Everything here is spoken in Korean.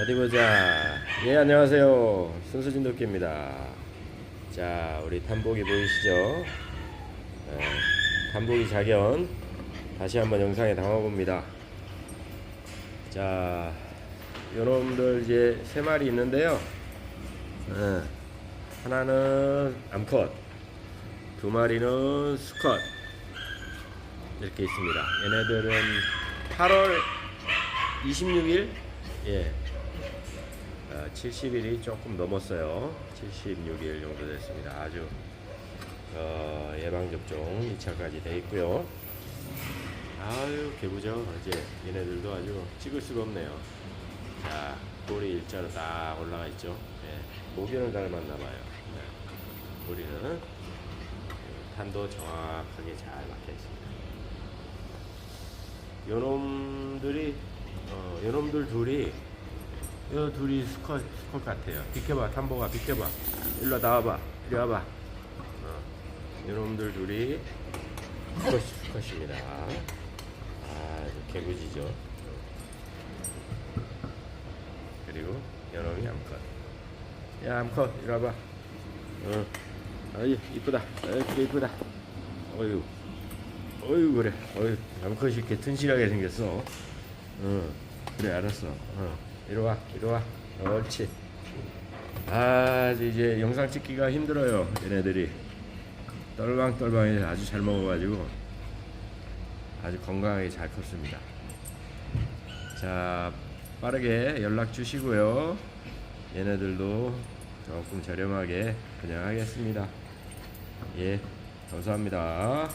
어디 보자. 예, 안녕하세요. 순수진 도끼입니다. 자, 우리 단복이 보이시죠? 예, 단복이 자견. 다시 한번 영상에 담아봅니다. 자, 요놈들 이제 세 마리 있는데요. 예, 하나는 암컷, 두 마리는 수컷. 이렇게 있습니다. 얘네들은 8월 26일, 예, 70일이 조금 넘었어요. 76일 정도 됐습니다. 아주 어, 예방 접종 2차까지 돼 있고요. 아유 개구죠. 이제 얘네들도 아주 찍을 수가 없네요. 자 꼬리 일자로 딱 올라가 있죠. 예, 모기를 닮았나 봐요. 네. 꼬리는 탄도 정확하게 잘 박혀 있습니다. 요놈들이 어, 요놈들 둘이 요 둘이 수컷 수컷 같아요. 비켜봐 탐보가 비켜봐. 일로 나와봐. 이리 와봐. 어, 요놈들 둘이 수컷 수컷입니다. 아 개구지죠. 그리고 요놈이 암컷. 야 암컷 이리 와봐. 어, 아이 이쁘다. 아이 이쁘다. 어유. 어유 그래. 어유 암컷이 이렇게 튼실하게 생겼어. 어 그래 알았어. 어 이리 와 이리 와. 옳지. 아 이제 영상 찍기가 힘들어요. 얘네들이 떨방떨방이 아주 잘 먹어가지고 아주 건강하게 잘 컸습니다. 자 빠르게 연락 주시고요. 얘네들도 조금 저렴하게 그냥 하겠습니다. 예, 감사합니다.